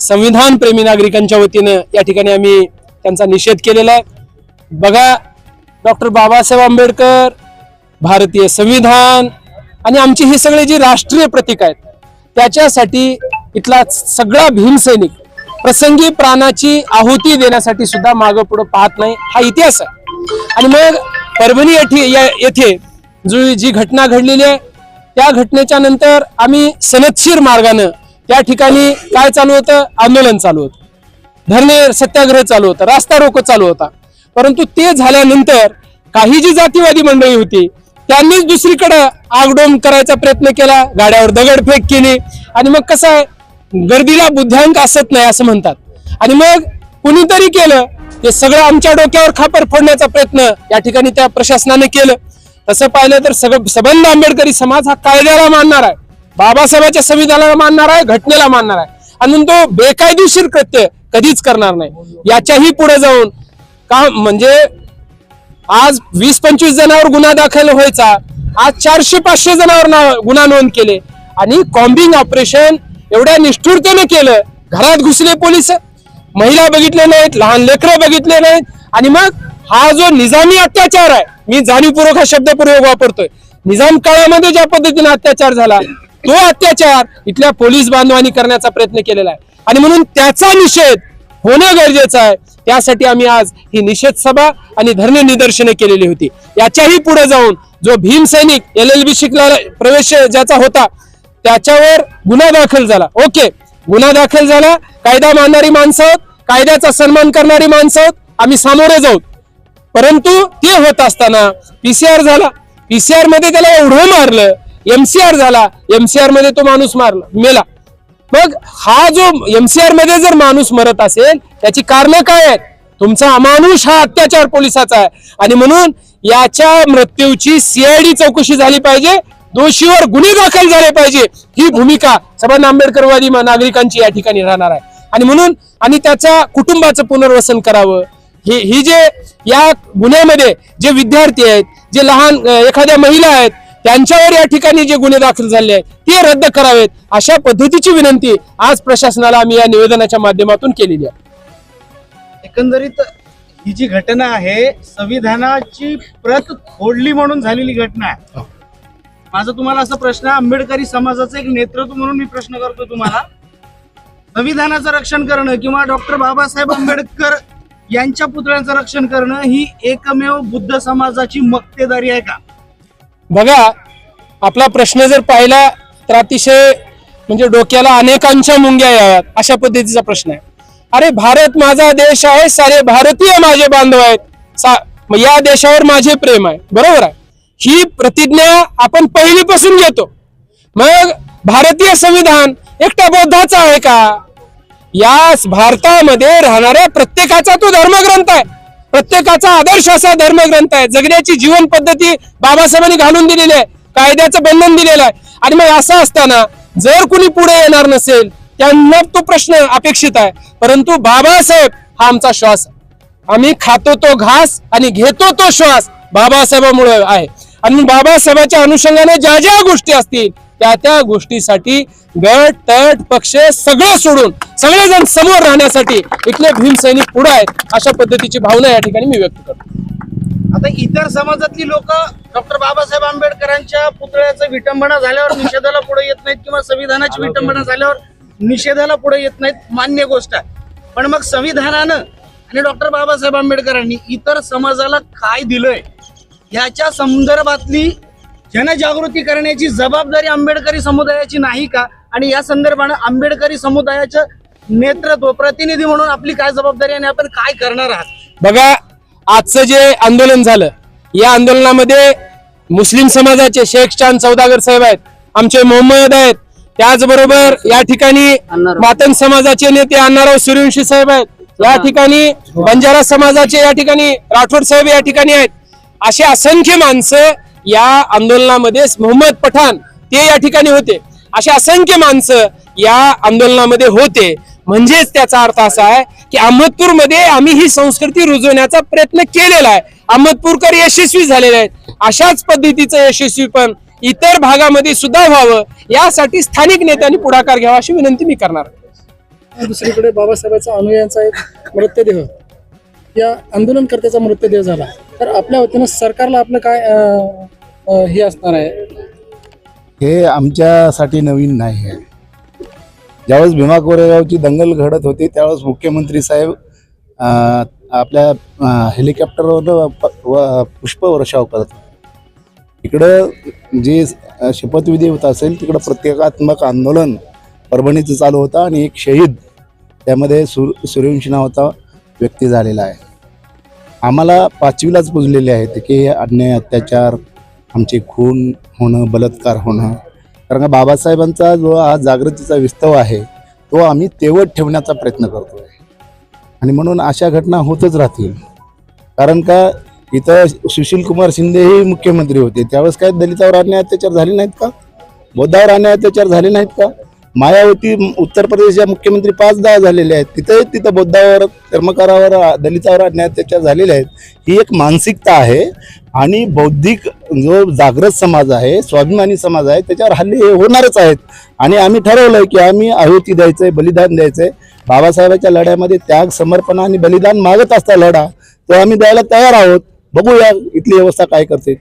संविधान प्रेमी नागरिकांच्या वतीनं या ठिकाणी आम्ही त्यांचा निषेध केलेला आहे. बघा डॉक्टर बाबासाहेब आंबेडकर भारतीय संविधान आणि आमची ही सगळी जी राष्ट्रीय प्रतीक आहेत त्याच्यासाठी इथला सगळा भीमसैनिक प्रसंगी प्राणाची आहुती देण्यासाठी सुद्धा मागं पुढं पाहत नाही हा इतिहास आहे. आणि मग परभणी येथे या- येथे जी जी घटना घडलेली आहे त्या घटनेच्या नंतर आम्ही सनदशीर मार्गानं त्या ठिकाणी काय चालू होतं? आंदोलन चालू होतं. धरणे सत्याग्रह चालू होता. रास्ता रोको चालू होता. परंतु ते झाल्यानंतर काही जी जातीवादी मंडळी होती त्यांनीच दुसरीकडं आगडोम करायचा प्रयत्न केला गाड्यावर दगडफेक केली. आणि मग कसं आहे? गर्दीला बुद्ध्यांक असत नाही असं म्हणतात. आणि मग कुणीतरी केलं ते सगळं आमच्या डोक्यावर खापर फोडण्याचा प्रयत्न या ठिकाणी त्या प्रशासनाने केलं. तसं पाहिलं तर सगळं सबंध आंबेडकरी समाज हा कायद्याला मानणार आहे. बाबासाहेबांच्या संविधानाला मानणार आहे घटनेला मानणार आहे. आणि तो बेकायदेशीर कृत्य कधीच करणार नाही. याच्याही पुढे जाऊन का म्हणजे आज वीस पंचवीस जणांवर गुन्हा दाखल व्हायचा. आज चारशे पाचशे जणांवर गुन्हा नोंद केले. आणि कॉम्बिंग ऑपरेशन एवढ्या निष्ठुरतेने केलं. घरात घुसले पोलीस महिला बघितले नाहीत लहान लेकरं बघितले नाहीत. आणि मग हा जो निजामी अत्याचार आहे मी जाणीवपूर्वक हा शब्दपूर्वक वापरतोय. निजाम काळामध्ये ज्या पद्धतीने अत्याचार झाला तो अत्याचार इथल्या पोलीस बांधवांनी करण्याचा प्रयत्न केलेला आहे. आणि म्हणून त्याचा निषेध होणं गरजेचं आहे. त्यासाठी आम्ही आज ही निषेध सभा आणि धरणे निदर्शने केलेली होती. याच्याही पुढे जाऊन जो भीम सैनिक एल एल बी शिकला प्रवेश ज्याचा होता त्याच्यावर गुन्हा दाखल झाला. ओके गुन्हा दाखल झाला. कायदा मानणारी माणसं आहोत कायद्याचा सन्मान करणारी माणसं आहोत आम्ही सामोरे जाऊ. परंतु ते होत असताना पीसीआर झाला. पीसीआरमध्ये त्याला एवढं मारलं एमसीआर झाला एमसीआरमध्ये तो माणूस मारला मेला. मग हा जो एमसीआरमध्ये जर माणूस मरत असेल त्याची कारणं काय आहेत? तुमचा अमानुष हा अत्याचार पोलिसाचा आहे. आणि म्हणून याच्या मृत्यूची सीआयडी चौकशी झाली पाहिजे दोषीवर गुन्हे दाखल झाले पाहिजे ही भूमिका सभा आंबेडकरवादी नागरिकांची या ठिकाणी राहणार आहे. आणि म्हणून आणि त्याच्या कुटुंबाचं पुनर्वसन करावं. ही ही जे या गुन्ह्यामध्ये जे विद्यार्थी आहेत जे लहान एखाद्या महिला आहेत त्यांच्यावर या ठिकाणी जे गुन्हे दाखल झाले आहेत ते रद्द करावेत. अशा पद्धतीची विनंती आज प्रशासनाला आम्ही या निवेदनाच्या माध्यमातून केलेली आहे. एकंदरीत ही जी घटना आहे संविधानाची प्रत फोडली म्हणून झालेली घटना आहे. माझा तुम्हाला असा प्रश्न आहे, आंबेडकरी समाजाचं एक नेतृत्व म्हणून मी प्रश्न करतो तुम्हाला. संविधानाचं रक्षण करणं किंवा डॉक्टर बाबासाहेब आंबेडकर यांच्या पुतळ्यांचं रक्षण करणं ही एकमेव बुद्ध समाजाची मक्तेदारी आहे का? बघा आपला प्रश्न जर पाहिला तर अतिशय म्हणजे डोक्याला अनेकांच्या मुंग्या याव्यात अशा पद्धतीचा प्रश्न आहे. अरे भारत माझा देश आहे सारे भारतीय माझे बांधव आहेत. सा- मग या देशावर माझे प्रेम आहे बरोबर आहे? ही प्रतिज्ञा आपण पहिलीपासून घेतो. मग भारतीय संविधान एकटा बौद्धाचा आहे का? या भारतामध्ये राहणाऱ्या प्रत्येकाचा तो धर्मग्रंथ आहे. प्रत्येकाचा आदर्श असा धर्मग्रंथ आहे. जगण्याची जीवन पद्धती बाबासाहेबांनी घालून दिलेली आहे. कायद्याचं बंधन दिलेलं आहे. आणि मग असं असताना जर कुणी पुढे येणार नसेल त्यांना तो प्रश्न अपेक्षित आहे. परंतु बाबासाहेब हा आमचा श्वास आम्ही खातो तो घास आणि घेतो तो श्वास बाबासाहेबामुळे आहे. आणि बाबासाहेबाच्या अनुषंगाने ज्या ज्या गोष्टी असतील त्या त्या गोष्टीसाठी गट तट पक्ष सगळं सोडून सगळेजण समोर राहण्यासाठी इथले भीम सैनिक पुढे आहेत अशा पद्धतीची भावना या ठिकाणी मी व्यक्त करतो. आता इतर समाजातली लोक डॉक्टर बाबासाहेब आंबेडकरांच्या पुतळ्याचं विटंबना झाल्यावर निषेधाला पुढे येत नाहीत किंवा संविधानाची विटंबना झाल्यावर निषेधाला पुढे येत नाहीत मान्य गोष्ट आहे. पण मग संविधानानं आणि डॉक्टर बाबासाहेब आंबेडकरांनी इतर समाजाला काय दिलंय ह्याच्या संदर्भातली जनजागृती करण्याची जबाबदारी आंबेडकरी समुदायाची नाही का? आणि या संदर्भानं आंबेडकरी समुदायाचं नेतृत्व प्रतिनिधी म्हणून आपली काय जबाबदारी आहे आणि आपण काय करणार आहात? बघा आजचं जे आंदोलन झालं या आंदोलनामध्ये मुस्लिम समाजाचे शेख चांद सौदागर साहेब आहेत आमचे मोहम्मद आहेत. त्याचबरोबर या ठिकाणी मातंग समाजाचे नेते अण्णाराव सूर्यवंशी साहेब आहेत. या ठिकाणी बंजारा समाजाचे या ठिकाणी राठोड साहेब या ठिकाणी आहेत. असे असंख्य माणसं या आंदोलनामध्ये मोहम्मद पठाण ते या ठिकाणी होते. असे असंख्य माणसं या आंदोलनामध्ये होते. म्हणजेच त्याचा अर्थ असा आहे की अहमदपूरमध्ये आम्ही ही संस्कृती रुजवण्याचा प्रयत्न केलेला आहे. अहमदपूरकर यशस्वी झालेले आहेत. अशाच पद्धतीचं यशस्वी पण इतर भागामध्ये सुद्धा व्हावं यासाठी स्थानिक नेत्यांनी पुढाकार घ्यावा अशी विनंती मी करणार दुसरीकडे बाबासाहेबांचा अनुयांचा एक मृतदेह. या आंदोलनकर्त्याचा मृतदेह झाला. तर आपल्या वतीनं सरकारला आपलं काय हे असणार आहे. हे आमच्यासाठी नवीन नाही आहे. ज्यावेळेस भीमा कोरेगावची दंगल घडत होती त्यावेळेस मुख्यमंत्री साहेब आपल्या हेलिकॉप्टरवर प- व- पुष्पवर्षाव करत इकडं जे शपथविधी होत असेल तिकडं प्रत्येकात्मक आंदोलन परभणीचं चालू होतं आणि एक शहीद त्यामध्ये सूर सूर्यवंशी नावाचा व्यक्ती झालेला आहे. आम्हाला पाचवीलाच पुजलेले आहेत की अन्याय अत्याचार आमचे खून होणं बलात्कार होणं. कारण का बाबासाहेबांचा जो हा जागृतीचा विस्तव आहे तो आम्ही तेवत ठेवण्याचा प्रयत्न करतो आहे आणि म्हणून अशा घटना होतच राहतील. कारण का इथं सुशील कुमार शिंदेही मुख्यमंत्री होते. त्यावेळेस काय दलितावर अन्याय अत्याचार झाले नाहीत का? बौद्धावर अन्याय अत्याचार झाले नाहीत का? मायावती उत्तर प्रदेशच्या मुख्यमंत्री पाच दहा झालेले आहेत. तिथे तिथं बौद्धावर कर्मकारावर दलितावर अन्याय अत्याचार झालेले आहेत. ही एक मानसिकता आहे आणि बौद्धिक जो जागृत समाज आहे स्वाभिमानी समाज आहे त्याच्यावर हल्ले हे होणारच आहेत. आणि आम्ही ठरवलं की आम्ही आहुती द्यायचंय बलिदान द्यायचं आहे बाबासाहेबाच्या लढ्यामध्ये त्याग समर्पण आणि बलिदान मागत असता लढा तो आम्ही द्यायला तयार आहोत. बघूया इथली व्यवस्था काय करते.